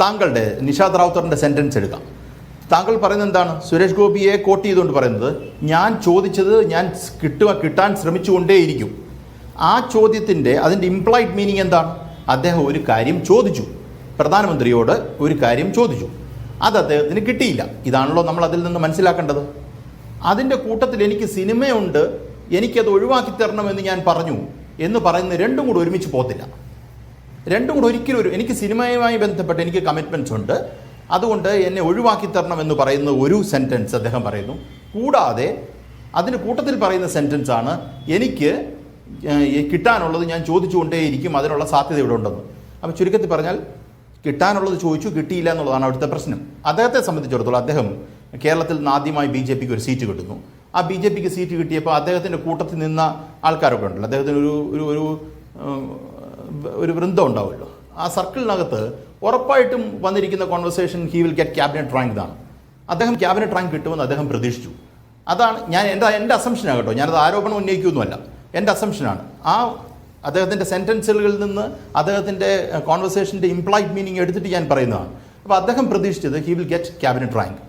താങ്കളുടെ നിഷാദ് റാവുത്തറിന്റെ സെന്റൻസ് എടുക്കാം. താങ്കൾ പറയുന്നത് എന്താണ്? സുരേഷ് ഗോപിയെ കോട്ട് ചെയ്തുകൊണ്ട് പറയുന്നത് ഞാൻ ചോദിച്ചത് ഞാൻ കിട്ടുക കിട്ടാൻ ശ്രമിച്ചുകൊണ്ടേയിരിക്കും. ആ ചോദ്യത്തിന്റെ അതിന്റെ ഇംപ്ലൈഡ് മീനിങ് എന്താണ്? അദ്ദേഹം ഒരു കാര്യം ചോദിച്ചു. പ്രധാനമന്ത്രിയോട് ഒരു കാര്യം ചോദിച്ചു. അത് അദ്ദേഹത്തിന് കിട്ടിയില്ല. ഇതാണല്ലോ നമ്മൾ അതിൽ നിന്ന് മനസ്സിലാക്കേണ്ടത്. അതിന്റെ കൂട്ടത്തിൽ എനിക്ക് സിനിമയുണ്ട് എനിക്കത് ഒഴിവാക്കി തരണമെന്ന് ഞാൻ പറഞ്ഞു. എന്ന് പറയുന്ന രണ്ടും കൂടെ ഒരുമിച്ച് പോകത്തില്ല. രണ്ടും കൂടെ ഒരിക്കലും ഒരു എനിക്ക് സിനിമയുമായി ബന്ധപ്പെട്ട് എനിക്ക് കമ്മിറ്റ്മെന്റ്സ് ഉണ്ട്. അതുകൊണ്ട് എന്നെ ഒഴിവാക്കി തരണം എന്ന് പറയുന്ന ഒരു സെന്റൻസ് അദ്ദേഹം പറയുന്നു. കൂടാതെ അതിന് കൂട്ടത്തിൽ പറയുന്ന സെന്റൻസ് ആണ് എനിക്ക് കിട്ടാനുള്ളത് ഞാൻ ചോദിച്ചുകൊണ്ടേയിരിക്കും. അതിനുള്ള സാധ്യത ഇവിടെ ഉണ്ടെന്ന്. അപ്പോൾ ചുരുക്കത്തിൽ പറഞ്ഞാൽ കിട്ടാനുള്ളത് ചോദിച്ചു കിട്ടിയില്ല എന്നുള്ളതാണ് അവിടുത്തെ പ്രശ്നം. അദ്ദേഹത്തെ സംബന്ധിച്ചിടത്തോളം അദ്ദേഹം കേരളത്തിൽ നിന്ന് ആദ്യമായി ബി ജെ പിക്ക് ഒരു സീറ്റ് കിട്ടുന്നു. ആ ബി ജെ പിക്ക് സീറ്റ് കിട്ടിയപ്പോൾ അദ്ദേഹത്തിന്റെ കൂട്ടത്തിൽ നിന്ന ആൾക്കാരൊക്കെ ഉണ്ടല്ലോ. അദ്ദേഹത്തിന് ഒരു ഒരു ഒരു വൃന്ദം ഉണ്ടാവുമല്ലോ. ആ സർക്കിളിനകത്ത് ഉറപ്പായിട്ടും വന്നിരിക്കുന്ന conversation he will get cabinet rank ഇതാണ് അദ്ദേഹം ക്യാബിനറ്റ് റാങ്ക് കിട്ടുമെന്ന് അദ്ദേഹം പ്രതീക്ഷിച്ചു. അതാണ് ഞാൻ എന്റെ എന്റെ അസംഷനാണ് കേട്ടോ. ഞാനത് ആരോപണം ഉന്നയിക്കുകയൊന്നുമല്ല എന്റെ അസംഷനാണ് ആ അദ്ദേഹത്തിന്റെ സെന്റൻസുകളിൽ നിന്ന് അദ്ദേഹത്തിന്റെ കോൺവെർസേഷന്റെ ഇംപ്ലൈഡ് മീനിങ് എടുത്തിട്ട് ഞാൻ പറയുന്നതാണ്. അപ്പോൾ അദ്ദേഹം പ്രതീക്ഷിച്ചത് he will get cabinet rank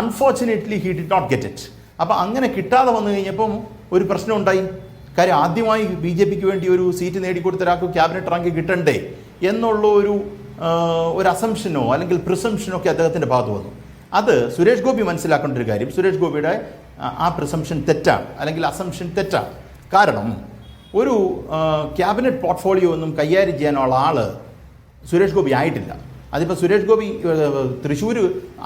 unfortunately he did not get it അപ്പോൾ അങ്ങനെ കിട്ടാതെ വന്നു കഴിഞ്ഞപ്പം ഒരു പ്രശ്നം ഉണ്ടായി കാര്യം ആദ്യമായി ബി ജെ പിക്ക് വേണ്ടി ഒരു സീറ്റ് നേടിക്കൊടുത്ത ഒരാൾക്ക് ക്യാബിനറ്റ് റാങ്ക് കിട്ടണ്ടേ എന്നുള്ള ഒരു ഒരു അസംഷനോ അല്ലെങ്കിൽ പ്രിസംഷനോ ഒക്കെ അദ്ദേഹത്തിന്റെ ഭാഗത്ത് വന്നു. അത് സുരേഷ് ഗോപി മനസ്സിലാക്കേണ്ട ഒരു കാര്യം. സുരേഷ് ഗോപിയുടെ ആ, പ്രിസംഷൻ തെറ്റാണ് അല്ലെങ്കിൽ അസംഷൻ തെറ്റാണ്. കാരണം ഒരു ക്യാബിനറ്റ് പോർട്ട്ഫോളിയോ ഒന്നും കൈകാര്യം ചെയ്യാനുള്ള ആൾ സുരേഷ് ഗോപി ആയിട്ടില്ല. അതിപ്പോൾ സുരേഷ് ഗോപി തൃശ്ശൂർ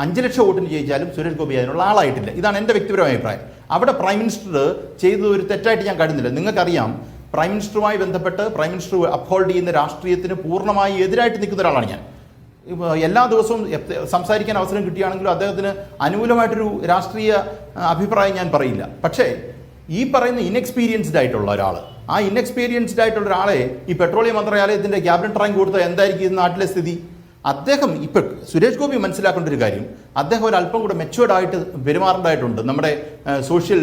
അഞ്ച് ലക്ഷം വോട്ടിന് ജയിച്ചാലും സുരേഷ് ഗോപി അതിനുള്ള ആളായിട്ടില്ല. ഇതാണ് എന്റെ വ്യക്തിപരമായ അഭിപ്രായം. അവിടെ പ്രൈം മിനിസ്റ്റർ ചെയ്തത് ഒരു തെറ്റായിട്ട് ഞാൻ കരുതുന്നില്ല. നിങ്ങൾക്കറിയാം പ്രൈം മിനിസ്റ്ററുമായി ബന്ധപ്പെട്ട് പ്രൈം മിനിസ്റ്റർ അപ്ഹോൾഡ് ചെയ്യുന്ന രാഷ്ട്രീയത്തിന് പൂർണമായി എതിരായിട്ട് നിൽക്കുന്ന ഒരാളാണ് ഞാൻ. എല്ലാ ദിവസവും സംസാരിക്കാൻ അവസരം കിട്ടുകയാണെങ്കിലും അദ്ദേഹത്തിന് അനുകൂലമായിട്ടൊരു രാഷ്ട്രീയ അഭിപ്രായം ഞാൻ പറയില്ല. പക്ഷേ ഈ പറയുന്ന ഇൻഎക്സ്പീരിയൻസ്ഡ് ആയിട്ടുള്ള ഒരാൾ ആ ഇൻഎക്സ്പീരിയൻസ്ഡ് ആയിട്ടുള്ള ഒരാളെ ഈ പെട്രോളിയം മന്ത്രാലയത്തിന്റെ ക്യാബിനറ്റ് റാങ്ക് കൊടുത്താൽ എന്തായിരിക്കും നാട്ടിലെ സ്ഥിതി? അദ്ദേഹം ഇപ്പോൾ സുരേഷ് ഗോപി മനസ്സിലാക്കേണ്ട ഒരു കാര്യം അദ്ദേഹം ഒരു അല്പം കൂടെ മെച്ചുവേർഡ് ആയിട്ട് പെരുമാറേണ്ടതായിട്ടുണ്ട് നമ്മുടെ സോഷ്യൽ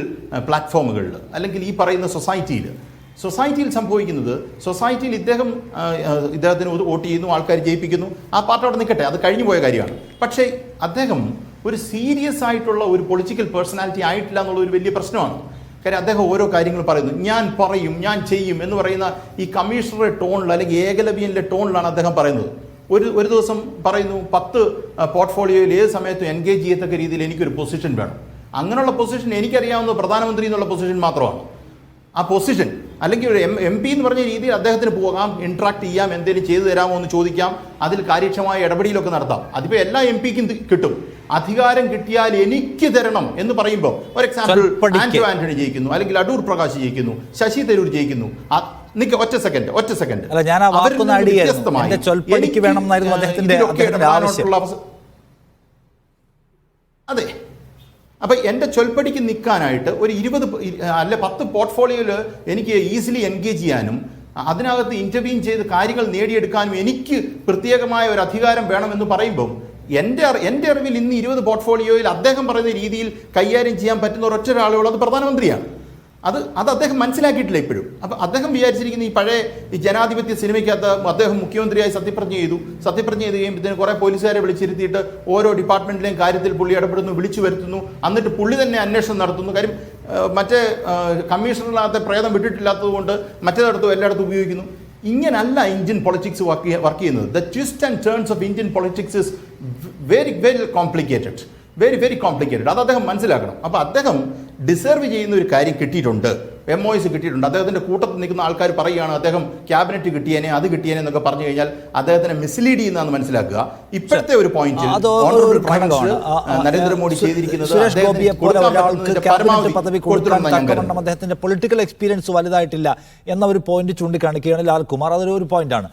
പ്ലാറ്റ്ഫോമുകളിൽ അല്ലെങ്കിൽ ഈ പറയുന്ന സൊസൈറ്റിയിൽ സൊസൈറ്റിയിൽ സംഭവിക്കുന്നത് സൊസൈറ്റിയിൽ ഇദ്ദേഹം ഇദ്ദേഹത്തിന് വോട്ട് ചെയ്യുന്നു ആൾക്കാർ ജയിപ്പിക്കുന്നു ആ പാർട്ടി അവിടെ നിൽക്കട്ടെ. അത് കഴിഞ്ഞു പോയ കാര്യമാണ്. പക്ഷേ അദ്ദേഹം ഒരു സീരിയസ് ആയിട്ടുള്ള ഒരു പൊളിറ്റിക്കൽ പേഴ്സണാലിറ്റി ആയിട്ടില്ല എന്നുള്ള ഒരു വലിയ പ്രശ്നമാണ്. കാര്യം അദ്ദേഹം ഓരോ കാര്യങ്ങൾ പറയുന്നു. ഞാൻ പറയും ഞാൻ ചെയ്യും എന്ന് പറയുന്ന ഈ കമ്മീഷണറുടെ ടോണിൽ അല്ലെങ്കിൽ ഏകലവ്യനിലെ ടോണിലാണ് അദ്ദേഹം പറയുന്നത്. ഒരു ഒരു ദിവസം പറയുന്നു പത്ത് പോർട്ട്ഫോളിയോയിൽ ഏത് സമയത്തും എൻഗേജ് ചെയ്യത്തക്ക രീതിയിൽ എനിക്കൊരു പൊസിഷൻ വേണം. അങ്ങനെയുള്ള പൊസിഷൻ എനിക്കറിയാവുന്നത് പ്രധാനമന്ത്രി എന്നുള്ള പൊസിഷൻ മാത്രമാണ്. ആ പൊസിഷൻ അല്ലെങ്കിൽ ഒരു എം എം പി എന്ന് പറഞ്ഞ രീതിയിൽ അദ്ദേഹത്തിന് പോകാം ഇൻട്രാക്ട് ചെയ്യാം എന്തെങ്കിലും ചെയ്തു തരാമോ എന്ന് ചോദിക്കാം അതിൽ കാര്യക്ഷമമായ ഇടപെടലൊക്കെ നടത്താം. അതിപ്പോൾ എല്ലാ എം പിക്കും കിട്ടും. അധികാരം കിട്ടിയാൽ എനിക്ക് തരണം എന്ന് പറയുമ്പോൾ ഒരു എക്സാമ്പിൾ. ആന്റോ ആന്റണി ജയിക്കുന്നു അല്ലെങ്കിൽ അടൂർ പ്രകാശ് ജയിക്കുന്നു ശശി തരൂർ ജയിക്കുന്നു. ഒറ്റ സെക്കൻഡ് ഒറ്റ സെക്കൻഡ് അല്ല, ഞാൻ ചൊൽപ്പടിക്ക് വേണം എന്നായിരുന്നു അദ്ദേഹത്തിന്റെ-. അതെ. അപ്പൊ എന്റെ ചൊൽപ്പടിക്ക് നിൽക്കാനായിട്ട് ഒരു ഇരുപത് അല്ല പത്ത് പോർട്ട്ഫോളിയോയിൽ എനിക്ക് ഈസിലി എൻഗേജ് ചെയ്യാനും അതിനകത്ത് ഇന്റർവ്യൂ ചെയ്ത് കാര്യങ്ങൾ നേടിയെടുക്കാനും എനിക്ക് പ്രത്യേകമായ ഒരു അധികാരം വേണമെന്ന് പറയുമ്പം എന്റെ എന്റെ അറിവിൽ ഇന്ന് ഇരുപത് പോർട്ട്ഫോളിയോയിൽ അദ്ദേഹം പറയുന്ന രീതിയിൽ കൈകാര്യം ചെയ്യാൻ പറ്റുന്ന ഒരൊറ്റ ഒരാളുള്ളത് പ്രധാനമന്ത്രിയാണ്. അത് അത് അദ്ദേഹം മനസ്സിലാക്കിയിട്ടില്ല ഇപ്പോഴും. അപ്പം അദ്ദേഹം വിചാരിച്ചിരിക്കുന്ന ഈ പഴയ ഈ ജനാധിപത്യ സിനിമയ്ക്കകത്ത് അദ്ദേഹം മുഖ്യമന്ത്രിയായി സത്യപ്രതിജ്ഞ ചെയ്തു. സത്യപ്രതിജ്ഞ ചെയ്ത് കഴിയുമ്പോഴത്തേന് കുറേ പോലീസുകാരെ വിളിച്ചിരുത്തിയിട്ട് ഓരോ ഡിപ്പാർട്ട്മെന്റിലെയും കാര്യത്തിൽ പുള്ളി ഇടപെടുന്നു വിളിച്ചു വരുത്തുന്നു. എന്നിട്ട് പുള്ളി തന്നെ അന്വേഷണം നടത്തുന്നു. കാര്യം മറ്റേ കമ്മീഷണറിനകത്തെ പ്രേതം വിട്ടിട്ടില്ലാത്തത് കൊണ്ട് മറ്റേതിടത്തും എല്ലായിടത്തും ഉപയോഗിക്കുന്നു. ഇങ്ങനല്ല ഇന്ത്യൻ പൊളിറ്റിക്സ് വർക്ക് വർക്ക് ചെയ്യുന്നത്. The twist and turns of Indian politics is very very complicated very very complicated അത് അദ്ദേഹം മനസ്സിലാക്കണം. അപ്പോൾ അദ്ദേഹം ഡിസേർവ് ചെയ്യുന്ന ഒരു കാര്യം കിട്ടിയിട്ടുണ്ട്. എം ഒ എസ് കിട്ടിയിട്ടുണ്ട്. അദ്ദേഹത്തിന്റെ കൂട്ടത്തിൽ നിൽക്കുന്ന ആൾക്കാർ പറയുകയാണ് അദ്ദേഹം ക്യാബിനറ്റ് കിട്ടിയേനെ അത് കിട്ടിയേനെ എന്നൊക്കെ പറഞ്ഞു കഴിഞ്ഞാൽ അദ്ദേഹത്തിനെ മിസ്ലീഡ് ചെയ്യുന്നതെന്ന് മനസ്സിലാക്കുക. ഇപ്പോഴത്തെ ഒരു പോയിന്റ് നരേന്ദ്രമോദി ചെയ്തിരിക്കുന്നത്. അദ്ദേഹത്തിന്റെ പൊളിറ്റിക്കൽ എക്സ്പീരിയൻസ് വലുതായിട്ടില്ല എന്ന ഒരു പോയിന്റ് ചൂണ്ടിക്കാണിക്കുകയാണ് ലാൽകുമാർ അതൊരു ഒരു പോയിന്റാണ്